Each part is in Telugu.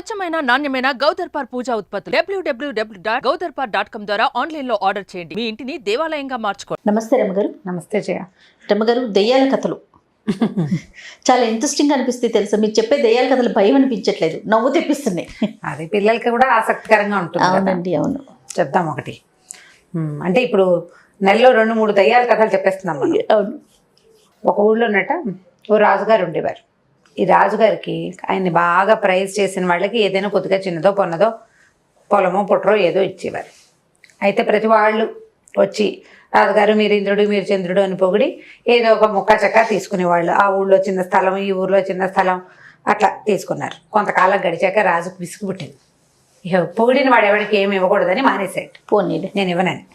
స్వచ్ఛమైన నాణ్యమైన గౌదర్పార్ పూజా ఉత్పత్తులు. WWW dot Gaudarpar dot com ద్వారా ఆన్లైన్లో ఆర్డర్ చేయండి. మీ ఇంటిని దేవాలయంగా మార్చుకోండి. నమస్తే రమ్మగారు నమస్తే జయ. రమ్మగారు దెయ్యాల కథలు. చాలా ఇంట్రెస్టింగ్ అనిపిస్తుంది తెలుసా? మీరు చెప్పే దెయ్యాల కథలు భయం అనిపించట్లేదు. నవ్వు తెప్పిస్తున్నాయి. అది పిల్లలకి కూడా ఆసక్తికరంగా ఉంటుంది. అవునండి అవును. చెప్దాం ఒకటి. అంటే ఇప్పుడు నెలలో రెండు మూడు దయ్యాల కథలు చెప్పేస్తున్నాం మనం. అవును. ఒక ఊళ్ళోనట ఓ రాజుగారు ఉండేవారు. ఈ రాజుగారికి ఆయన్ని బాగా ప్రైజ్ చేసిన వాళ్ళకి ఏదైనా కొద్దిగా చిన్నదో పొన్నదో పొలమో పుట్టరో ఏదో ఇచ్చేవారు. అయితే ప్రతి వాళ్ళు వచ్చి రాజుగారు మీరు ఇంద్రుడు మీరు చంద్రుడు అని పొగిడి ఏదో ఒక ముక్క చెక్క తీసుకునేవాళ్ళు. ఆ ఊళ్ళో చిన్న స్థలం ఈ ఊర్లో చిన్న స్థలం అట్లా తీసుకున్నారు. కొంతకాలం గడిచాక రాజుకు విసుగు పుట్టింది. ఇక పొగిడిన వాడు ఎవరికి ఏమి ఇవ్వకూడదని మానేశాడు. పోనీలే. నేను ఇవ్వనని.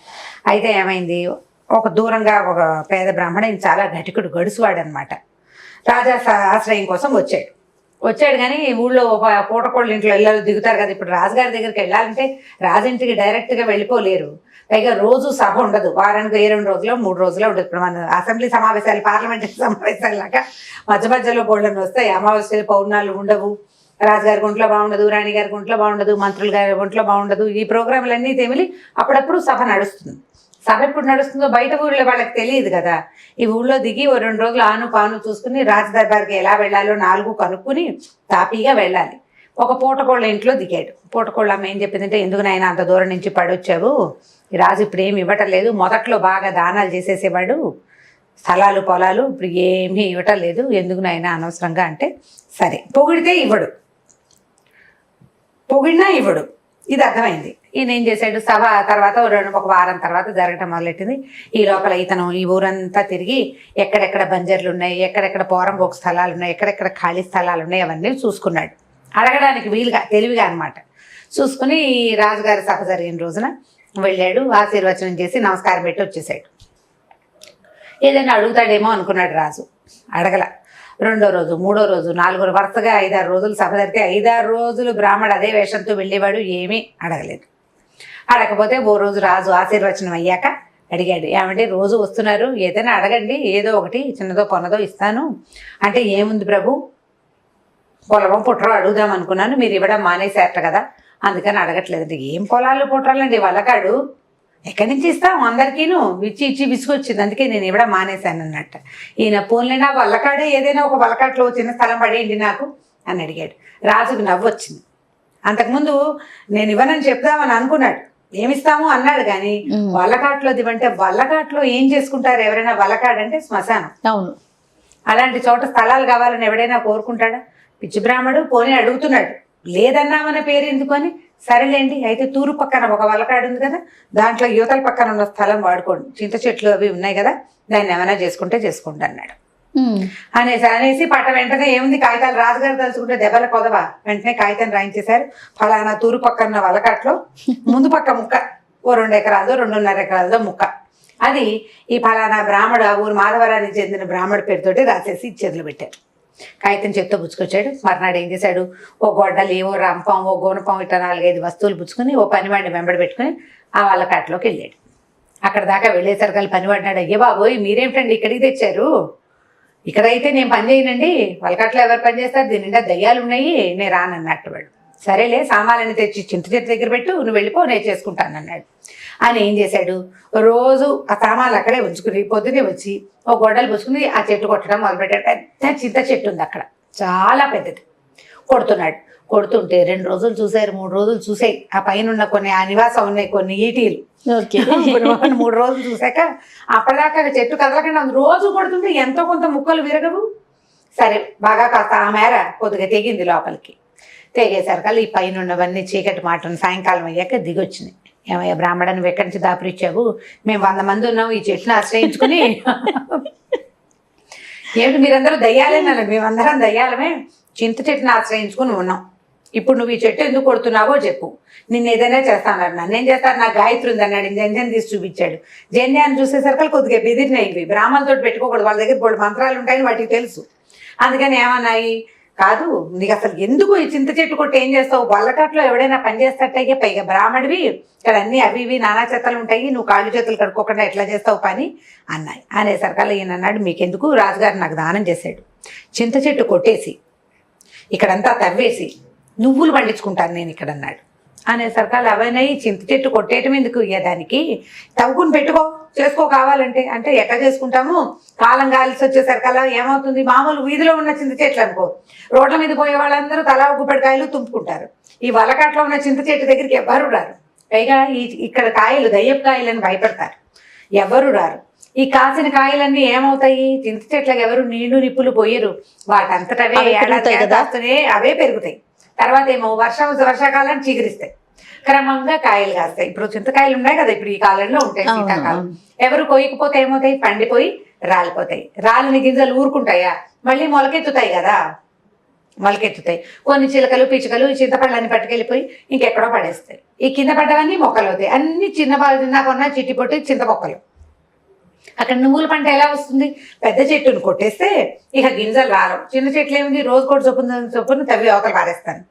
అయితే ఏమైంది? ఒక దూరంగా ఒక పేద బ్రాహ్మణ చాలా ఘటికుడు గడుసువాడు అనమాట రాజా ఆశ్రయం కోసం వచ్చాడు. వచ్చాడు కానీ ఊళ్ళో ఒక పూటకోళ్ళ ఇంట్లో ఇళ్ళలో దిగుతారు కదా. ఇప్పుడు రాజుగారి దగ్గరికి వెళ్ళాలంటే రాజింటికి డైరెక్ట్గా వెళ్ళిపోలేరు. పైగా రోజు సభ ఉండదు. వారానికి ఏ రెండు రోజులు మూడు రోజులు ఉండదు. ఇప్పుడు మన అసెంబ్లీ సమావేశాలు పార్లమెంటరీ సమావేశాలు లాగా మధ్య మధ్యలో బోళ్ళని వస్తాయి అమావాస్యలు పౌర్ణాలు ఉండవు. రాజుగారి గుంట్లో బాగుండదు రాణి గారి గుంట్లో బాగుండదు మంత్రుల గారి గుంట్లో బాగుండదు. ఈ ప్రోగ్రాంలన్నీ తెమిలి అప్పుడప్పుడు సభ నడుస్తుంది. సభ ఎప్పుడు నడుస్తుందో బయట ఊళ్ళో వాళ్ళకి తెలియదు కదా. ఈ ఊళ్ళో దిగి ఓ రెండు రోజులు ఆను పాను చూసుకుని రాజదర్బార్కి ఎలా వెళ్ళాలో నాలుగు కనుక్కుని తాపీగా వెళ్ళాలి. ఒక పూటకోళ్ళ ఇంట్లో దిగాడు. పూటకోళ్ళ అమ్మ ఏం చెప్పిందంటే ఎందుకు నాయన అంత దూరం నుంచి పడొచ్చావు? ఈ రాజు ఇప్పుడు ఏమి ఇవ్వటం లేదు. మొదట్లో బాగా దానాలు చేసేసేవాడు. స్థలాలు పొలాలు ఇప్పుడు ఏమీ ఇవ్వటం లేదు. ఎందుకు నాయన అనవసరంగా? అంటే సరే పొగిడితే ఇవ్వడు. పొగిడినా ఇవ్వడు. ఇది అర్థమైంది. ఈయన ఏం చేశాడు? సభ తర్వాత రెండు ఒక వారం తర్వాత జరగటం మొదలెట్టింది. ఈ లోపల ఇతను ఈ ఊరంతా తిరిగి ఎక్కడెక్కడ బంజర్లు ఉన్నాయి ఎక్కడెక్కడ పోరంబోక్ స్థలాలు ఉన్నాయి ఎక్కడెక్కడ ఖాళీ స్థలాలు ఉన్నాయి అవన్నీ చూసుకున్నాడు. అడగడానికి వీలుగా తెలివిగా అనమాట చూసుకుని ఈ రాజుగారి సభ జరిగిన రోజున వెళ్ళాడు ఆశీర్వచనం చేసి నమస్కారం పెట్టి వచ్చేసాడు. ఏదైనా అడుగుతాడేమో అనుకున్నాడు రాజు. అడగల. రెండో రోజు మూడో రోజు నాలుగో వరుసగా ఐదారు రోజులు సభ జరిగితే ఐదారు రోజులు బ్రాహ్మడు అదే వేషంతో వెళ్ళేవాడు ఏమీ అడగలేదు. అడగకపోతే ఓ రోజు రాజు ఆశీర్వచనం అయ్యాక అడిగాడు ఏమంటే రోజు వస్తున్నారు ఏదైనా అడగండి ఏదో ఒకటి చిన్నదో పొన్నదో ఇస్తాను. అంటే ఏముంది ప్రభు? పొలమో పుట్రో అడుగుదాం అనుకున్నాను మీరు ఇవ్వడం మానేసేట కదా అందుకని అడగట్లేదండి ఏం పొలాలు పుట్రాలండి వలకాడు? ఎక్కడి నుంచి ఇస్తాం అందరికీను? ఇచ్చి ఇచ్చి విసుకొచ్చింది అందుకే నేను ఇవ్వడం మానేశాను అన్నట్టు. ఈయన పోన్లేనా వల్లకాడే ఏదైనా ఒక వల్లకాట్లో చిన్న స్థలం పడేయండి నాకు అని అడిగాడు. రాజుకు నవ్వు వచ్చింది అంతకుముందు నేను ఇవ్వనని చెప్దామని అనుకున్నాడు ఏమిస్తాము అన్నాడు కానీ. వల్లకాట్లో ఇవ్వంటే వల్లకాట్లో ఏం చేసుకుంటారు ఎవరైనా వల్లకాడంటే శ్మశానం. అవును. అలాంటి చోట స్థలాలు కావాలని ఎవడైనా కోరుకుంటాడా? పిచ్చి బ్రాహ్మడు పోనీ అడుగుతున్నాడు. లేదన్నామన్న పేరు ఎందుకని? సరేలేండి అయితే తూరు పక్కన ఒక వలకాడు ఉంది కదా దాంట్లో యువతల పక్కన ఉన్న స్థలం వాడుకోండి. చింత చెట్లు అవి ఉన్నాయి కదా దాన్ని ఏమైనా చేసుకుంటే చేసుకోండి అన్నాడు. అనేసి అనేసి పట్ట వెంటనే ఏముంది? కాగితాలు రాజుగారు తలుచుకుంటే దెబ్బల కొదవా వెంటనే కాగితం రాయించేశారు. ఫలానా తూరు పక్కన వలకట్లో ముందు పక్క ముక్క ఓ రెండు ఎకరాలదో రెండున్నర ఎకరాలదో ముక్క. అది ఈ ఫలానా బ్రాహ్మడు ఆ ఊరు మాధవరానికి చెందిన బ్రాహ్మడు పేరుతోటి రాసేసి చేతులు పెట్టారు. కాగితం చేత్తో పుచ్చుకొచ్చాడు. మర్నాడు ఏం చేశాడు? ఓ గొడ్డలి ఓ రంపం ఓ గోనపం ఇట్లా నాలుగైదు వస్తువులు పుచ్చుకొని ఓ పనివాడిని వెంబడి పెట్టుకుని ఆ వలకాట్లోకి వెళ్ళాడు. అక్కడ దాకా వెళ్ళేసరికి పనివాడినాడు అయ్యే బాబోయ్ మీరేమిటండి ఇక్కడికి తెచ్చారు? ఇక్కడైతే నేను పని చేయనండి. వలకట్లో ఎవరు పని చేస్తారు? దీని నిండా దయ్యాలు ఉన్నాయి. నేను రానన్నట్టు వాడు. సరేలే సామాన్లని తెచ్చి చింత చెట్టు దగ్గర పెట్టు నువ్వు వెళ్ళిపో నేను చేసుకుంటాను అన్నాడు. ఆయన ఏం చేశాడు? రోజు ఆ సామాన్లు అక్కడే ఉంచుకుని పొద్దునే వచ్చి ఒక గొడ్డలు పుచ్చుకుని ఆ చెట్టు కొట్టడం మొదలుపెట్టాడు. పెద్ద చింత చెట్టు ఉంది అక్కడ. చాలా పెద్దది. కొడుతున్నాడు. కొడుతుంటే రెండు రోజులు చూసారు మూడు రోజులు చూసాయి ఆ పైన ఉన్న కొన్ని ఆ నివాసం ఉన్నాయి కొన్ని ఈటీలు. మూడు రోజులు చూసాక అప్పటిదాకా చెట్టు కదలకుండా. రోజు కొడుతుంటే ఎంతో కొంత ముక్కలు విరగవు. సరే బాగా కాస్త ఆ మేర కొద్దిగా తెగింది లోపలికి. తెగేసరికల్లా ఈ పైన ఉన్నవన్నీ చీకటి మాటను సాయంకాలం అయ్యాక దిగొచ్చినాయి. ఏమయ్యా బ్రాహ్మణ నువ్వు ఎక్కడి నుంచి దాపురిచ్చావు? మేము వంద మంది ఉన్నాం ఈ చెట్టును ఆశ్రయించుకుని. ఏమిటి మీరందరూ దయ్యాలేనన్నారు మేమందరం దయ్యాలమే. చింత చెట్టుని ఆశ్రయించుకుని ఉన్నాం. ఇప్పుడు నువ్వు ఈ చెట్టు ఎందుకు కొడుతున్నావో చెప్పు. నిన్ను ఏదైనా చేస్తానన్నా నేను చేస్తాను నాకు గాయత్రి ఉంది అన్నాడు. జంజన్ తీసి చూపించాడు. జంధ్యాన్ని చూసేసరికి కొద్దిగా బెదిరినాయి ఇవి బ్రాహ్మణులతో పెట్టుకోకూడదు. వాళ్ళ దగ్గర బోల్డ్ మంత్రాలు ఉంటాయని వాటికి తెలుసు. అందుకని ఏమన్నాయి? కాదు నీకు అసలు ఎందుకు ఈ చింత చెట్టు కొట్టి ఏం చేస్తావు? బల్లకట్లో ఎవడైనా పని చేస్తట్టయితే పైగా బ్రాహ్మడివి ఇక్కడ అన్ని అవి ఇవి నానా చెత్తలు ఉంటాయి. నువ్వు కాళ్ళు చేతులు కడుక్కోకుండా ఎట్లా చేస్తావు పని? అన్నాయి. అనేసరికల్లా ఈయన అన్నాడు మీకెందుకు? రాజుగారు నాకు దానం చేశాడు. చింత చెట్టు కొట్టేసి ఇక్కడంతా తవ్వేసి నువ్వులు పండించుకుంటాను నేను ఇక్కడ అన్నాడు అనేసరికి అవన్నీ చింత చెట్టు కొట్టేయటం ఎందుకు? ఇయ్య దానికి తవ్వుకుని పెట్టుకో. చేసుకో కావాలంటే. అంటే ఎక్కడ చేసుకుంటాము? కాలం కాల్సి వచ్చేసరికల్లా ఏమవుతుంది? మామూలు వీధిలో ఉన్న చింత చెట్లు అనుకో. రోడ్ల మీద పోయే వాళ్ళందరూ తలా గుప్పెడికాయలు తుంపుకుంటారు ఈ వలకాట్లో ఉన్న చింత చెట్టు దగ్గరికి ఎవ్వరు రారు. పైగా ఈ ఇక్కడ కాయలు దయ్యపు కాయలని భయపడతారు. ఎవరు రారు. ఈ కాసిన కాయలన్నీ ఏమవుతాయి? చింత చెట్లకు ఎవరు నీళ్ళు నిప్పులు పోయరు. వాటంతటవే ఏడాది? కాస్తూనే అవే పెరుగుతాయి. తర్వాత ఏమో వర్షం వర్షాకాలం చిగురిస్తాయి క్రమంగా కాయలు కాస్తాయి. ఇప్పుడు చింతకాయలు ఉన్నాయి కదా ఇప్పుడు ఈ కాలంలో ఉంటాయి శీతాకాలం. ఎవరు కొయ్యకపోతే ఏమవుతాయి? పండిపోయి రాలిపోతాయి. రాలిన గింజలు ఊరుకుంటాయా? మళ్ళీ మొలకెత్తుతాయి కదా. మొలకెత్తుతాయి. కొన్ని చిలకలు పిచ్చుకలు ఈ చింతపళ్ళని పట్టుకెళ్ళిపోయి ఇంకెక్కడో పడేస్తాయి. ఈ కింద పడ్డవన్నీ మొక్కలు అవుతాయి అన్ని చిన్న చిన్న కొన్న చిట్టి పొట్టి చింత మొక్కలు. అక్కడ నువ్వుల పంట ఎలా వస్తుంది? పెద్ద చెట్టును కొట్టేస్తే ఇక గింజలు రాలవు చిన్న చెట్లు ఏముంది రోజు కూడా చొప్పున చొప్పున తవ్వి అవతల పారేస్తాను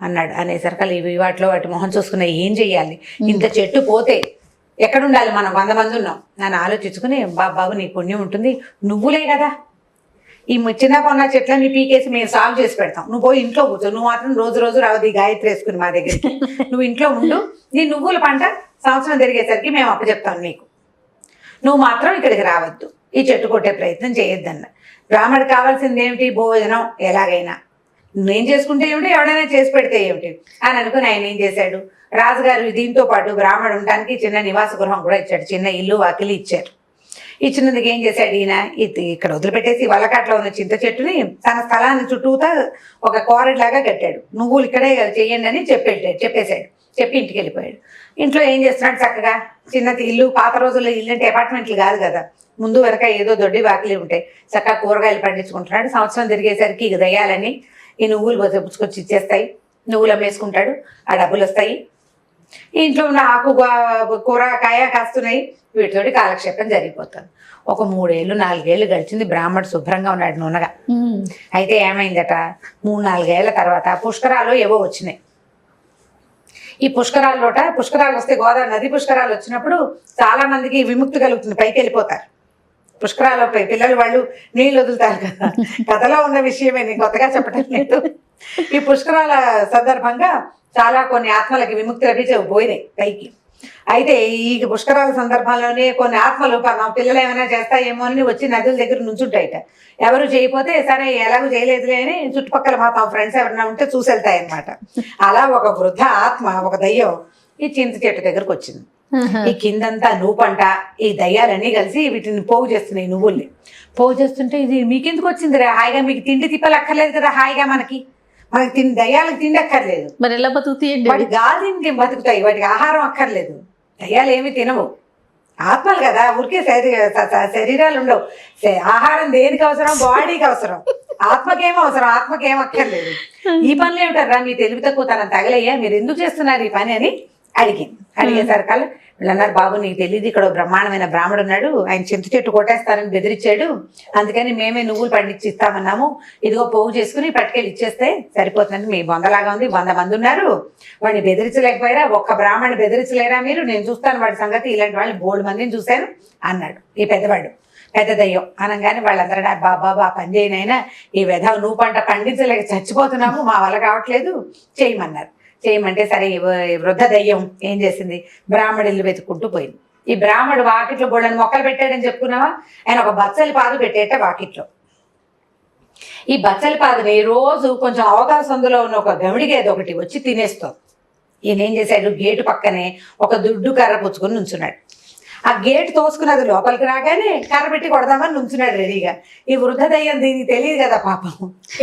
అన్నాడు. అనేసరికి ఇవి వాటిలో వాటి మొహం చూసుకునే ఏం చెయ్యాలి? ఇంత చెట్టు పోతే ఎక్కడ ఉండాలి మనం? వంద మంది ఉన్నాం. నన్ను ఆలోచించుకుని బాబు నీ పుణ్యం ఉంటుంది. నువ్వులే కదా. ఈ చిన్న కొన్న చెట్లని పీకేసి మేము సాల్వ్ చేసి పెడతాం. నువ్వు పోయి ఇంట్లో కూర్చో. నువ్వు మాత్రం రోజు రోజు రావద్దు గాయత్రి వేసుకుని మా దగ్గరికి. నువ్వు ఇంట్లో ఉండు. నీ నువ్వుల పంట సంవత్సరం తిరిగేసరికి మేము అప్పచెప్తాం నీకు. నువ్వు మాత్రం ఇక్కడికి రావద్దు. ఈ చెట్టు కొట్టే ప్రయత్నం చేయొద్దన్న. బ్రాహ్మడు కావాల్సింది ఏమిటి? భోజనం. ఎలాగైనా. నేను చేసుకుంటే ఏమిటి? ఎవడైనా చేసి పెడితే ఏమిటి? అని అనుకుని ఆయన ఏం చేశాడు? రాజుగారు దీంతో పాటు బ్రాహ్మడు ఉండడానికి చిన్న నివాస గృహం కూడా ఇచ్చాడు. చిన్న ఇల్లు వాకిలి ఇచ్చారు. ఇచ్చినందుకు ఏం చేశాడు ఈయన? ఇది ఇక్కడ వదిలిపెట్టేసి వల్లకాట్లో ఉన్న చింత చెట్టుని తన స్థలాన్ని చుట్టూతా ఒక కోరడ్ లాగా కట్టాడు. నువ్వులు ఇక్కడే చేయండి అని చెప్పేటాడు చెప్పేశాడు. చెప్పి ఇంటికి వెళ్ళిపోయాడు. ఇంట్లో ఏం చేస్తున్నాడు చక్కగా? చిన్నది ఇల్లు పాత రోజుల్లో ఇల్లు అంటే అపార్ట్మెంట్లు కాదు కదా. ముందు వెనక ఏదో దొడ్డి వాకిలి ఉంటాయి. చక్కగా కూరగాయలు పండించుకుంటున్నాడు. సంవత్సరం తిరిగేసరికి ఇక దయ్యాలని ఈ నువ్వులు పుచ్చుకొచ్చి ఇచ్చేస్తాయి. నువ్వులు అమ్మేసుకుంటాడు. ఆ డబ్బులు వస్తాయి. ఇంట్లో ఉన్న ఆకు గా- కూర కాయ కాస్తున్నాయి. వీటితోటి కాలక్షేపం జరిగిపోతుంది. ఒక మూడేళ్ళు నాలుగేళ్ళు గడిచింది. బ్రాహ్మడు శుభ్రంగా ఉన్నాడు నూనెగా. అయితే ఏమైందట? మూడు నాలుగేళ్ళ తర్వాత పుష్కరాలు ఏవో వచ్చినాయి. ఈ పుష్కరాల్లోట పుష్కరాలు వస్తే గోదావరి నది పుష్కరాలు వచ్చినప్పుడు చాలా మందికి విముక్తి కలుగుతుంది పైకి వెళ్ళిపోతారు. పుష్కరాలపై పిల్లలు వాళ్ళు నీళ్ళు వదులుతారు కదా. కథలో ఉన్న విషయమే నేను కొత్తగా చెప్పడం లేదు. ఈ పుష్కరాల సందర్భంగా చాలా కొన్ని ఆత్మలకి విముక్తి లభించే పోయినాయి పైకి. అయితే ఈ పుష్కరాల సందర్భంలోనే కొన్ని ఆత్మలు పిల్లలు ఏమైనా చేస్తాయేమో అని వచ్చి నదుల దగ్గర నుంచుంటాయిట. ఎవరు చేయకపోతే సరే ఎలాగో చేయలేదులే అని చుట్టుపక్కల మా తమ ఫ్రెండ్స్ ఎవరైనా ఉంటే చూసి వెళ్తాయి అనమాట అలా ఒక వృద్ధ ఆత్మ ఒక దయ్యం ఈ చింత చెట్టు దగ్గరకు వచ్చింది. ఈ కిందంతా నూపంట ఈ దయ్యాలన్నీ కలిసి వీటిని పోగు చేస్తున్నాయి నువ్వుల్ని. పోగు చేస్తుంటే ఇది మీకెందుకు వచ్చింది రా హాయిగా మీకు తిండి తిప్పలు అక్కర్లేదు కదా హాయిగా మనకి. మనకి తిండి దయ్యాలకు తిండి అక్కర్లేదు మరి ఎలా బతుకుతాయండి? వాటి గాలి తింటే బతుకుతాయి వాటికి ఆహారం అక్కర్లేదు. దయ్యాలు ఏమి తినవు. ఆత్మలు కదా ఊరికే శరీరాలు ఉండవు. ఆహారం దేనికి అవసరం? బాడీకి అవసరం. ఆత్మకేం అవసరం? ఆత్మకేం అక్కర్లేదు. ఈ పనులు ఏమిటారా మీ తెలివి తక్కువ తన తగలయ్యా. మీరు ఎందుకు చేస్తున్నారు ఈ పని అని అడిగింది. అడిగేసరికల్లా వీళ్ళు అన్నారు బాబు నీకు తెలియదు ఇక్కడ బ్రహ్మాండమైన బ్రాహ్మడు ఉన్నాడు. ఆయన చింత చెట్టు కొట్టేస్తారని బెదిరించాడు. అందుకని మేమే నువ్వులు పండించి ఇస్తామన్నాము. ఇదిగో పోగు చేసుకుని పట్టుకెళ్ళి ఇచ్చేస్తే సరిపోతుందండి. మీ బొందలాగా ఉంది వంద మంది ఉన్నారు. వాడిని బెదిరించలేకపోయారా? ఒక్క బ్రాహ్మణ్ణి బెదిరించలేరా మీరు? నేను చూస్తాను వాడి సంగతి. ఇలాంటి వాళ్ళు బోల్డ్ మందిని చూశాను అన్నాడు ఈ పెద్దవాడు. పెద్ద దయ్యం. అనగానే వాళ్ళందరూ బాబా బా పని చేయనైనా ఈ విధ నువ్వు పంట పండించలేక చచ్చిపోతున్నాము. మా వల్ల కావట్లేదు. చేయమన్నారు. చేయమంటే సరే వృద్ధ దయ్యం ఏం చేసింది? బ్రాహ్మడిల్లు వెతుక్కుంటూ పోయింది. ఈ బ్రాహ్మడు వాకిట్లో బోళ్ళని మొక్కలు పెట్టాడని చెప్పుకున్నావా? ఆయన ఒక బచ్చలి పాదు పెట్టేట వాకిట్లో. ఈ బచ్చలి పాదని రోజు కొంచెం అవకాశందులో ఉన్న ఒక గమిడిగేది ఒకటి వచ్చి తినేస్తుంది. ఈయన ఏం చేశాడు? గేటు పక్కనే ఒక దుడ్డు కర్ర పుచ్చుకొని ఉంచున్నాడు ఆ గేట్ తోసుకున్నది లోపలికి రాగానే కర్ర పెట్టి కొడదామని నుంచున్నాడు రెడీగా. ఈ వృద్ధ దయ్యం దీనికి తెలియదు కదా పాపం.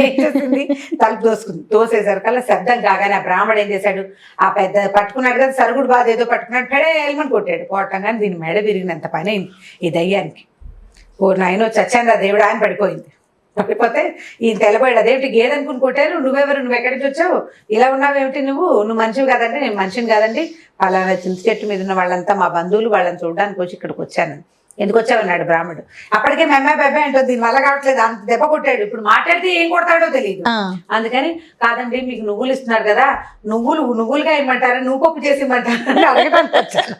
ఏం చేసింది తలుపు తోసుకుంది. తోసేసరికల్లా శబ్దం కాగానే ఆ బ్రాహ్మడు ఏం చేశాడు? ఆ పెద్ద పట్టుకున్నాడు కదా సరుగుడు బాధ ఏదో పట్టుకున్నాడు పెడే ఎల్మని కొట్టాడు. కొట్టంగానే దీని మెడ విరిగినంత పని అయింది ఈ దయ్యానికి. ఓ నాయనో చచ్చాను దేవుడు ఆయన పడిపోయింది. పడిపోతే ఈయన తెల్లబోయాడు అదేమిటి గేదె అనుకుని కొట్టారు? నువ్వెవరు? నువ్వు ఎక్కడి నుంచి వచ్చావు? ఇలా ఉన్నావేమిటి నువ్వు? నువ్వు మనిషివి కాదండి నేను మనిషిని కాదండి. పలానా చింత చెట్టు మీద ఉన్న వాళ్ళంతా మా బంధువులు వాళ్ళని చూడడానికి వచ్చి ఇక్కడికి వచ్చాను. ఎందుకు వచ్చావన్నాడు బ్రాహ్మడు. అప్పటికే మెమ్మ బెబ్బే అంటుంది దీని వల్ల కావట్లేదు. అంత దెబ్బ కొట్టాడు. ఇప్పుడు మాట్లాడితే ఏం కొడతాడో తెలియదు. అందుకని కాదండి మీకు నువ్వులు ఇస్తున్నారు కదా. నువ్వులు నువ్వులుగా ఇమ్మంటారా? నువ్వు పప్పు చేసి ఇమ్మంటారా? అడగడానికి వచ్చాను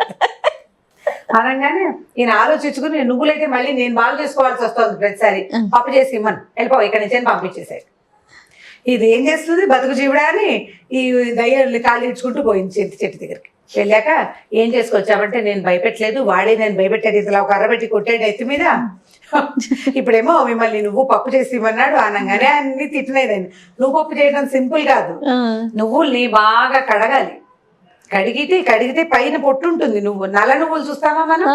అనగానే ఈయన ఆలోచించుకుని నువ్వులైతే మళ్ళీ నేను బాగు చేసుకోవాల్సి వస్తుంది ప్రతిసారి. పప్పు చేసి ఇమ్మను. వెళ్ళిపో ఇక్కడి నుంచి పంపించేసాడు ఇది ఏం చేస్తుంది? బతుకు జీవుడా అని ఈ దయ్యాన్ని ఇడ్చుకుంటూ పోయింది చెట్టు చెట్టు దగ్గరికి. వెళ్ళాక ఏం చేసుకొచ్చావంటే నేను భయపెట్టలేదు వాడే నేను భయపెట్టాడు ఇంతలో ఒక అరబెట్టి కొట్టాడు ఎత్తి మీద. ఇప్పుడేమో మిమ్మల్ని నువ్వు పప్పు చేసి ఇవ్వన్నాడు అనగానే అన్ని తిట్టినదండి నువ్వు పప్పు చేయడం సింపుల్ కాదు. నువ్వుల్ని బాగా కడగాలి. కడిగితే కడిగితే పైన పొట్టు ఉంటుంది. నువ్వు నల్ల నువ్వులు చూస్తావా మనం?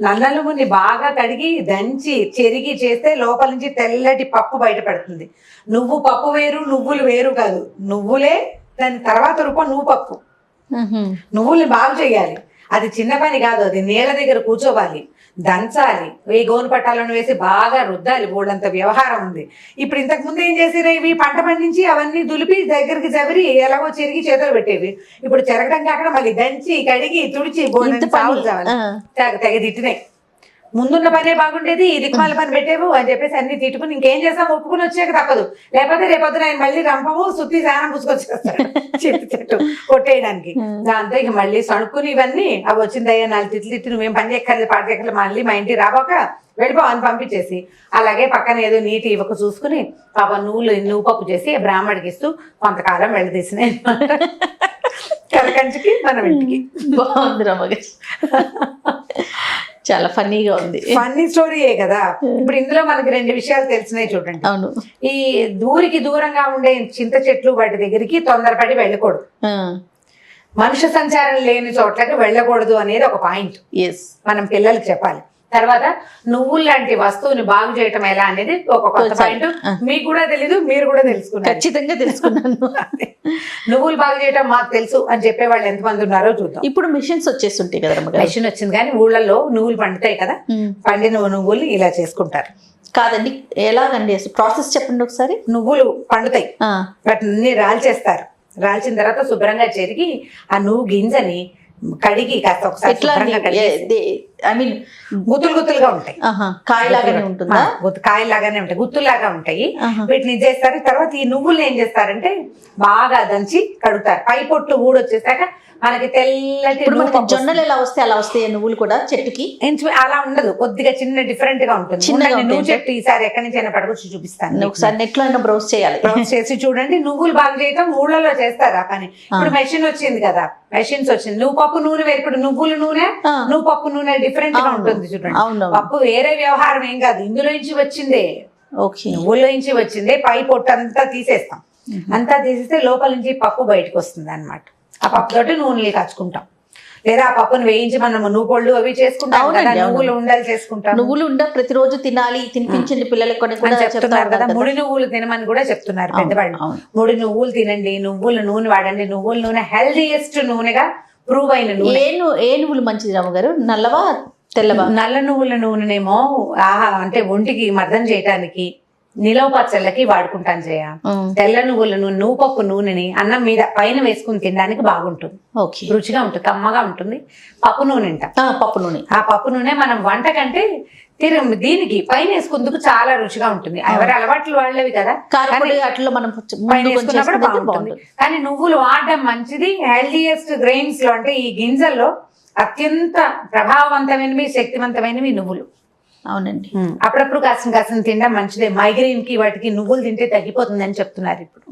నల్ల నువ్వుని బాగా కడిగి దంచి చెరిగి చేస్తే లోపల నుంచి తెల్లటి పప్పు బయటపడుతుంది. నువ్వు పప్పు వేరు నువ్వులు వేరు కాదు. నువ్వులే దాని తర్వాత రూపం నువ్వు పప్పు. నువ్వుల్ని బాగు చేయాలి. అది చిన్న పని కాదు. అది నీళ్ళ దగ్గర కూర్చోవాలి. దంచాలి. ఈ గోను పట్టాలను వేసి బాగా రుద్దాలి. బోళ్ళంత వ్యవహారం ఉంది. ఇప్పుడు ఇంతకు ముందు ఏం చేసిరా ఇవి పంట పండించి అవన్నీ దులిపి దగ్గరికి చదిరి ఎలాగో చెరిగి చేతులు పెట్టేవి. ఇప్పుడు చెరగడం కాకుండా మళ్ళీ దంచి కడిగి తుడిచి పని. చావులు తెగ తిట్టినాయి. ముందున్న పనే బాగుండేది ఈ దిక్కుమాల పని పెట్టేవు అని చెప్పేసి అన్ని తిట్టుకుని ఇంకేం చేస్తాం? ఒప్పుకుని వచ్చాక తప్పదు. లేకపోతే రేపొద్దున ఆయన మళ్ళీ రంపము సుత్తి స్నానం పుసుకొచ్చేస్తాడు. చెట్టు చెట్టు కొట్టేయడానికి. దాంతో ఇక మళ్ళీ సణుక్కుని ఇవన్నీ అవి వచ్చిందయ్యా నాలుగు తిట్లు తిట్టి నువ్వేం పని చేయక్కర్లేదు పాట చేయక్కర్లేదు మళ్ళీ మా ఇంటికి రాబోక వెళ్ళిపో అని పంపించేసి అలాగే పక్కన ఏదో నీటి ఇవ్వక చూసుకుని పాప నువ్వులు నువ్వు పప్పు చేసి బ్రాహ్మడికి ఇస్తూ కొంతకాలం వెళ్ళదీసినాయి కరకంచికి మనం ఇంటికి. బాగుంది రమగారు చాలా ఫన్నీగా ఉంది. ఫన్నీ స్టోరీయే కదా? ఇప్పుడు ఇందులో మనకి రెండు విషయాలు తెలిసినాయి చూడండి. అవును. ఈ దూరికి దూరంగా ఉండే చింత చెట్లు వాటి దగ్గరికి తొందరపడి వెళ్ళకూడదు. మనుష్య సంచారం లేని చోట్లకి వెళ్ళకూడదు అనేది ఒక పాయింట్. ఎస్ మనం పిల్లలకి చెప్పాలి. తర్వాత నువ్వులు లాంటి వస్తువుని బాగు చేయటం ఎలా అనేది ఒక కొత్త పాయింట్. మీకు కూడా తెలీదు మీరు కూడా తెలుసుకున్నారు. ఖచ్చితంగా తెలుసుకున్నాను. నువ్వులు బాగు చేయటం మాకు తెలుసు అని చెప్పే వాళ్ళు ఎంతమంది ఉన్నారో చూద్దాం. ఇప్పుడు మిషన్స్ వచ్చేస్తుంటాయి కదా మెషిన్ వచ్చింది కానీ ఊళ్ళల్లో నువ్వులు పండుతాయి కదా. పండిన నువ్వులు ఇలా చేసుకుంటారు. కాదండి ఎలాగండి ప్రాసెస్ చెప్పండి ఒకసారి? నువ్వులు పండుతాయి. వాటిని రాల్చేస్తారు. రాల్చిన తర్వాత శుభ్రంగా చెరిగి ఆ నువ్వు గింజని కడిగి కాస్త ఒకసారి ఐ మీన్ గుత్తులు గుత్తులుగా ఉంటాయి. కాయలాగానే ఉంటుందా? కాయలాగానే ఉంటాయి. గుత్తులాగా ఉంటాయి. వీటిని చేస్తారు? తర్వాత ఈ నువ్వులు ఏం చేస్తారంటే బాగా దంచి కడుగుతారు. పై పొట్టు మనకి తెల్లటి ఇప్పుడు నువ్వు మనకి పప్పు జొన్నలు ఎలా వస్తాయి? అలా వస్తాయి నువ్వులు కూడా చెట్టుకి? అలా ఉండదు. కొద్దిగా చిన్న డిఫరెంట్గా ఉంటుంది. ఉండండి, నువ్వు. చెట్టు ఈసారి ఎక్కడి నుంచి అయినా పట్టుకొచ్చి చూపిస్తాను. ఒకసారి నెట్లో అయినా బ్రౌజ్ చేయాలి. బ్రౌజ్ చేసి చూడండి. నువ్వులు బాగా చేయటం ఊళ్ళలో చేస్తారు పని. ఇప్పుడు మెషిన్ వచ్చింది కదా. మెషిన్స్ వచ్చింది. నువ్వు పప్పు నూనె వేరు. ఇప్పుడు నువ్వులు నూనె. నువ్వు పప్పు నూనె డిఫరెంట్గా. ఉంటుంది చూడండి. పప్పు వేరే వ్యవహారం ఏం కాదు. ఇందులో నుంచి వచ్చిందే. నుంచి వచ్చిందే. పై పొట్టు అంతా తీసేస్తాం. అంతా తీసేస్తే లోపల నుంచి పప్పు బయటకు వస్తుంది అనమాట ఆ పప్పు తోటి నూనెలు కాచుకుంటాం. లేదా ఆ పప్పును వేయించి మనం నువ్వు పళ్ళు అవి చేసుకుంటాం. నువ్వులు ఉండలు చేసుకుంటాం. నువ్వులు ఉండ ప్రతిరోజు తినాలి తినిపించండి పిల్లలకి చెప్తున్నారు కదా ముడి నువ్వులు తినమని కూడా చెప్తున్నారు పెద్దవాళ్ళు. ముడి నువ్వులు తినండి నువ్వుల నూనె వాడండి. నువ్వుల నూనె హెల్దీయెస్ట్ నూనెగా ప్రూవ్ అయిన నూనె. ఏ ను- ఏ నువ్వులు మంచిది రామగారు నల్లవా తెల్లవా? నల్ల నువ్వుల నూనెనేమో ఆహా అంటే ఒంటికి మర్దం చేయటానికి నిలవ పచ్చళ్ళకి వాడుకుంటాను ఉమ్, తెల్ల నువ్వుల నూనె నువ్వు పప్పు నూనెని అన్నం మీద పైన వేసుకుని తినడానికి బాగుంటుంది. రుచిగా ఉంటుంది కమ్మగా ఉంటుంది. పప్పు నూనె పప్పు నూనె. ఆ పప్పు నూనె మనం వంట కంటే తిరు దీనికి పైన వేసుకుందుకు చాలా రుచిగా ఉంటుంది. ఎవరి అలవాట్లు వాళ్ళవి కదా. అట్లా మనం వేసుకున్నప్పుడు బాగుంటుంది. కానీ నువ్వులు వాడడం మంచిది. హెల్దీయెస్ట్ గ్రెయిన్స్లో అంటే ఈ గింజల్లో అత్యంత ప్రభావవంతమైనవి శక్తివంతమైనవి నువ్వులు. అవునండి. అప్పుడప్పుడు కాసిన కాసిన తినడం మంచిదే. మైగ్రేన్కి వాటికి నువ్వులు తింటే తగ్గిపోతుంది అని చెప్తున్నారు ఇప్పుడు.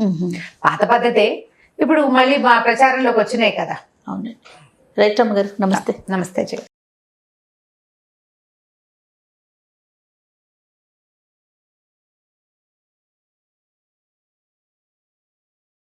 పాత పద్ధతే. ఇప్పుడు మళ్ళీ మా ప్రచారంలోకి వచ్చినాయి కదా. అవునండి. రైట్ రమ్మగారు నమస్తే. నమస్తే జయ